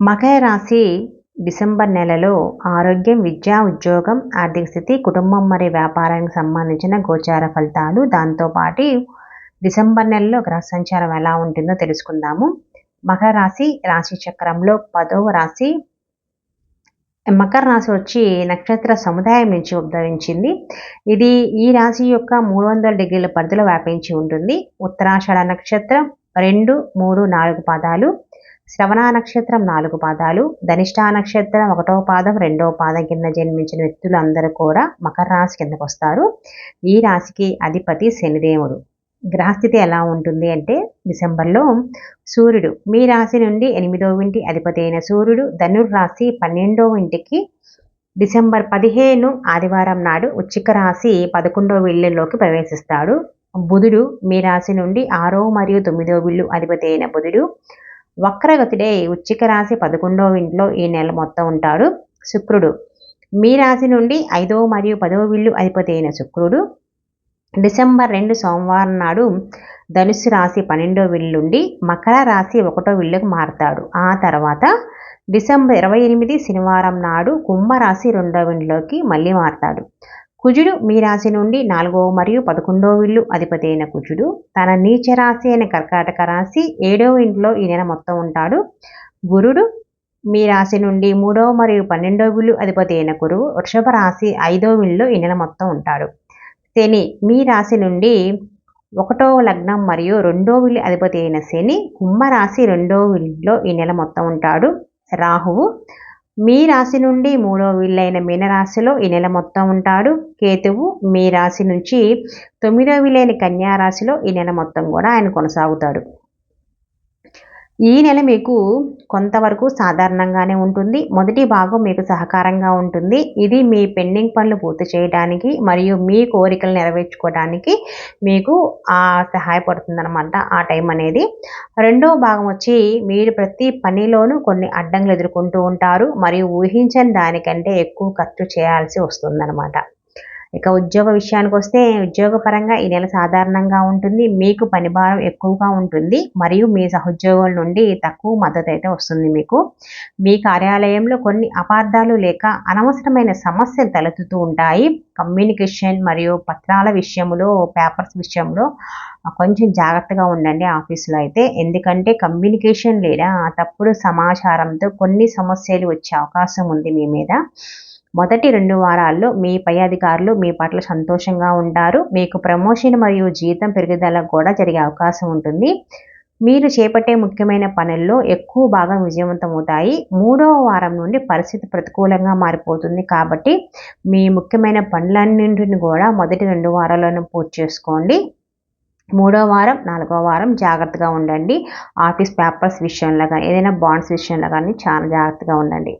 మకర రాశి డిసెంబర్ నెలలో ఆరోగ్యం విద్య ఉద్యోగం ఆర్థిక స్థితి కుటుంబం మరియు వ్యాపారానికి సంబంధించిన గోచార ఫలితాలు. దాంతోపాటు డిసెంబర్ నెలలో గ్రహ సంచారం ఎలా ఉంటుందో తెలుసుకుందాము. మకర రాశి రాశి చక్రంలో పదవ రాశి. మకర రాశి వచ్చి నక్షత్ర సముదాయం నుంచి ఉద్భవించింది. ఇది ఈ రాశి యొక్క మూడు వందల డిగ్రీల పరిధిలో వ్యాపించి ఉంటుంది. ఉత్తరాషాఢ నక్షత్రం రెండు మూడు నాలుగు పాదాలు. శ్రవణ నక్షత్రం నాలుగు పాదాలు ధనిష్టా నక్షత్రం ఒకటో పాదం రెండో పాదం కింద జన్మించిన వ్యక్తులు అందరూ కూడా మకర రాశి కిందకు వస్తారు. ఈ రాశికి అధిపతి శనిదేవుడు. గ్రహస్థితి ఎలా ఉంటుంది అంటే డిసెంబర్లో సూర్యుడు. మీ రాశి నుండి ఎనిమిదవ ఇంటి అధిపతి అయిన సూర్యుడు ధనుర్రాశి పన్నెండవ ఇంటికి డిసెంబర్ పదిహేను ఆదివారం నాడు ఉచ్చిక రాశి పదకొండవ విల్లులోకి ప్రవేశిస్తాడు. బుధుడు మీ రాశి నుండి ఆరో మరియు తొమ్మిదో విల్లు అధిపతి అయిన బుధుడు. వక్రగతుడే ఉచ్చిక రాశి పదకొండవ ఇంట్లో ఈ నెల మొత్తం ఉంటాడు శుక్రుడు. మీ రాశి నుండి ఐదవ మరియు పదవ విల్లు అధిపతి అయిన శుక్రుడు. డిసెంబర్ రెండు సోమవారం నాడు ధనుసు రాశి పన్నెండో విల్లుండి మకర రాశి ఒకటో విల్లుకు మారుతాడు. ఆ తర్వాత డిసెంబర్ ఇరవై ఎనిమిది శనివారం నాడు కుంభరాశి రెండో విండ్లోకి మళ్ళీ మారుతాడు. కుజుడు మీ రాశి నుండి నాలుగవ మరియు పదకొండవ విల్లు అధిపతి అయిన కుజుడు. తన నీచ రాశి అయిన కర్కాటక రాశి ఏడవ ఇంట్లో ఈ నెల మొత్తం ఉంటాడు. గురుడు మీ రాశి నుండి మూడవ మరియు పన్నెండవ విల్లు అధిపతి అయిన గురువు వృషభ రాశి ఐదవ విల్లు ఈ నెల మొత్తం ఉంటాడు. శని మీ రాశి నుండి ఒకటవ లగ్నం మరియు రెండో విల్లు అధిపతి అయిన శని కుంభరాశి రెండో విల్లులో ఈ నెల మొత్తం ఉంటాడు. రాహువు మీ రాశి నుండి మూడో వీళ్ళైన మీనరాశిలో ఈ నెల మొత్తం ఉంటాడు. కేతువు మీ రాశి నుంచి తొమ్మిదో వీలైన కన్యా రాశిలో ఈ నెల మొత్తం కూడా ఆయన కొనసాగుతాడు. ఈ నెల మీకు కొంతవరకు సాధారణంగానే ఉంటుంది. మొదటి భాగం మీకు సహకారంగా ఉంటుంది. ఇది మీ పెండింగ్ పనులు పూర్తి చేయడానికి మరియు మీ కోరికలు నెరవేర్చుకోవడానికి మీకు సహాయపడుతుందన్నమాట ఆ టైం అనేది. రెండో భాగం వచ్చి మీరు ప్రతి పనిలోనూ కొన్ని అడ్డంకులు ఎదుర్కొంటూ ఉంటారు. మరియు ఊహించని దానికంటే ఎక్కువ ఖర్చు చేయాల్సి వస్తుందన్నమాట. ఇక ఉద్యోగ విషయానికి వస్తే ఉద్యోగపరంగా ఈ నెల సాధారణంగా ఉంటుంది. మీకు పని భారం ఎక్కువగా ఉంటుంది. మరియు మీ సహోద్యోగుల నుండి తక్కువ మద్దతు అయితే వస్తుంది మీకు. మీ కార్యాలయంలో కొన్ని అపార్థాలు లేక అనవసరమైన సమస్యలు తలెత్తుతూ ఉంటాయి. కమ్యూనికేషన్ మరియు పత్రాల విషయంలో పేపర్స్ విషయంలో కొంచెం జాగ్రత్తగా ఉండండి ఆఫీసులో అయితే. ఎందుకంటే కమ్యూనికేషన్ లేదా తప్పుడు సమాచారంతో కొన్ని సమస్యలు వచ్చే అవకాశం ఉంది మీ మీద. మొదటి రెండు వారాల్లో మీ పై అధికారులు మీ పట్ల సంతోషంగా ఉంటారు. మీకు ప్రమోషన్ మరియు జీతం పెరుగుదల కూడా జరిగే అవకాశం ఉంటుంది. మీరు చేపట్టే ముఖ్యమైన పనుల్లో ఎక్కువ భాగం విజయవంతమవుతాయి. మూడవ వారం నుండి పరిస్థితి ప్రతికూలంగా మారిపోతుంది కాబట్టి మీ ముఖ్యమైన పనులన్నింటిని కూడా మొదటి రెండు వారాలను పూర్తి చేసుకోండి. మూడో వారం నాలుగో వారం జాగ్రత్తగా ఉండండి. ఆఫీస్ పేపర్స్ విషయంలో కానీ ఏదైనా బాండ్స్ విషయంలో కానీ చాలా జాగ్రత్తగా ఉండండి.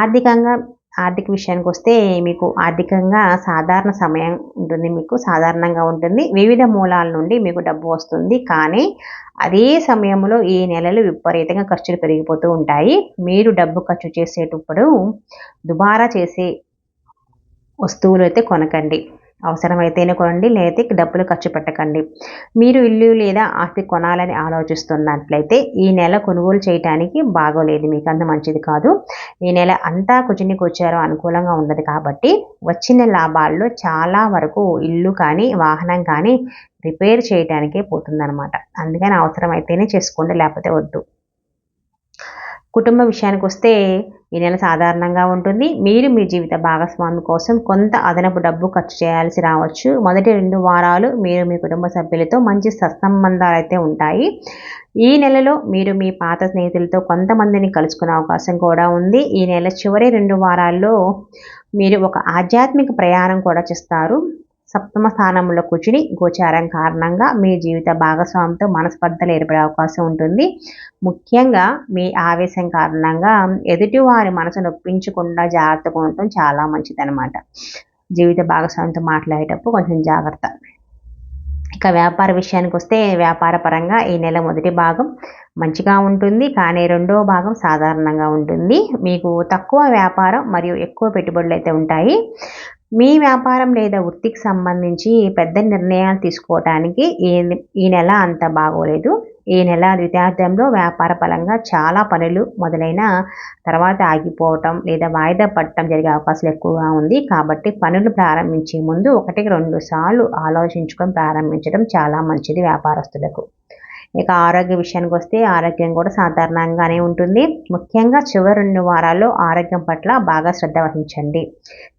ఆర్థికంగా ఆర్థిక విషయానికి వస్తే మీకు ఆర్థికంగా సాధారణ సమయం ఉంటుంది మీకు సాధారణంగా ఉంటుంది. వివిధ మూలాల నుండి మీకు డబ్బు వస్తుంది. కానీ అదే సమయంలో ఈ నెలలు విపరీతంగా ఖర్చులు పెరిగిపోతూ ఉంటాయి. మీరు డబ్బు ఖర్చు చేసేటప్పుడు దుబారా చేసే వస్తువులు అయితే కొనకండి. అవసరమైతేనే కొనండి లేకపోతే డబ్బులు ఖర్చు పెట్టకండి. మీరు ఇల్లు లేదా ఆస్తి కొనాలని ఆలోచిస్తున్నట్లయితే ఈ నెల కొనుగోలు చేయడానికి బాగోలేదు మీకు అంత మంచిది కాదు. ఈ నెల అంతా కుచిని వచ్చారో అనుకూలంగా ఉండదు కాబట్టి వచ్చిన లాభాల్లో చాలా వరకు ఇల్లు కానీ వాహనం కానీ రిపేర్ చేయడానికే పోతుందన్నమాట. అందుకని అవసరమైతేనే చేసుకోండి లేకపోతే వద్దు. కుటుంబ విషయానికి వస్తే ఈ నెల సాధారణంగా ఉంటుంది. మీరు మీ జీవిత భాగస్వామి కోసం కొంత అదనపు డబ్బు ఖర్చు చేయాల్సి రావచ్చు. మొదటి రెండు వారాలు మీరు మీ కుటుంబ సభ్యులతో మంచి సత్సంబంధాలు అయితే ఉంటాయి. ఈ నెలలో మీరు మీ పాత స్నేహితులతో కొంతమందిని కలుసుకునే అవకాశం కూడా ఉంది. ఈ నెల చివరి రెండు వారాల్లో మీరు ఒక ఆధ్యాత్మిక ప్రయాణం కూడా చేస్తారు. సప్తమ స్థానంలో కూర్చుని గోచారం కారణంగా మీ జీవిత భాగస్వామితో మనస్పర్ధలు ఏర్పడే అవకాశం ఉంటుంది. ముఖ్యంగా మీ ఆవేశం కారణంగా ఎదుటివారి మనసు నొప్పించకుండా జాగ్రత్తగా ఉండటం చాలా మంచిదనమాట జీవిత భాగస్వామితో మాట్లాడేటప్పుడు కొంచెం జాగ్రత్త. ఇక వ్యాపార విషయానికి వస్తే వ్యాపార పరంగా ఈ నెల మొదటి భాగం మంచిగా ఉంటుంది. కానీ రెండవ భాగం సాధారణంగా ఉంటుంది. మీకు తక్కువ వ్యాపారం మరియు ఎక్కువ పెట్టుబడులు అయితే ఉంటాయి. మీ వ్యాపారం లేదా వృత్తికి సంబంధించి పెద్ద నిర్ణయాలు తీసుకోవటానికి ఈ ఈ నెల అంత బాగోలేదు. ఈ నెల ద్వితార్థంలో వ్యాపార పరంగా చాలా పనులు మొదలైన తర్వాత ఆగిపోవటం లేదా వాయిదా పడటం జరిగే అవకాశాలు ఎక్కువగా ఉంది. కాబట్టి పనులు ప్రారంభించే ముందు ఒకటికి రెండు సార్లు ఆలోచించుకొని ప్రారంభించడం చాలా మంచిది వ్యాపారస్తులకు. ఇక ఆరోగ్య విషయానికి వస్తే ఆరోగ్యం కూడా సాధారణంగానే ఉంటుంది. ముఖ్యంగా చివరి రెండు వారాల్లో ఆరోగ్యం పట్ల బాగా శ్రద్ధ వహించండి.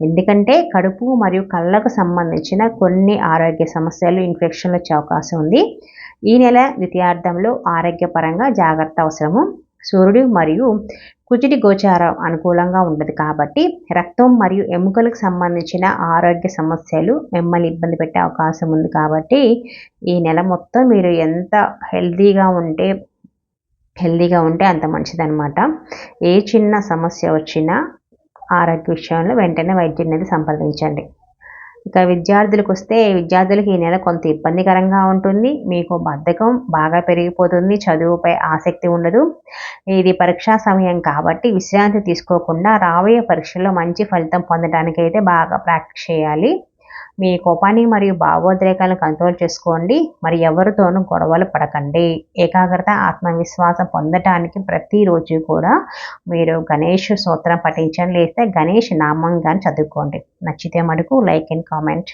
ఎందుకంటే కడుపు మరియు కళ్ళకు సంబంధించిన కొన్ని ఆరోగ్య సమస్యలు ఇన్ఫెక్షన్లు వచ్చే అవకాశం ఉంది. ఈ నెల ద్వితీయార్థంలో ఆరోగ్యపరంగా జాగ్రత్త అవసరము. సూర్యుడు మరియు కుజుడి గోచారం అనుకూలంగా ఉండదు కాబట్టి రక్తం మరియు ఎముకలకు సంబంధించిన ఆరోగ్య సమస్యలు మిమ్మల్ని ఇబ్బంది పెట్టే అవకాశం ఉంది కాబట్టి ఈ నెల మొత్తం మీరు ఎంత హెల్తీగా ఉంటే హెల్తీగా ఉంటే అంత మంచిదన్నమాట. ఏ చిన్న సమస్య వచ్చినా ఆరోగ్య విషయంలో వెంటనే వైద్యుని సంప్రదించండి. ఇక విద్యార్థులకు వస్తే విద్యార్థులకు ఈ నెల కొంత ఇబ్బందికరంగా ఉంటుంది. మీకు బద్ధకం బాగా పెరిగిపోతుంది. చదువుపై ఆసక్తి ఉండదు. ఇది పరీక్షా సమయం కాబట్టి విశ్రాంతి తీసుకోకుండా రాబోయే పరీక్షల్లో మంచి ఫలితం పొందడానికి అయితే బాగా ప్రాక్టీస్ చేయాలి. మీ కోపాన్ని మరియు భావోద్రేకాలను కంట్రోల్ చేసుకోండి. మరి ఎవరితోనూ గొడవలు పడకండి. ఏకాగ్రత ఆత్మవిశ్వాసం పొందటానికి ప్రతిరోజు కూడా మీరు గణేష్ సూత్రం పఠించండి. లేస్తే గణేష్ నామం కానీ చదువుకోండి. నచ్చితే మటుకు లైక్ అండ్ కామెంట్.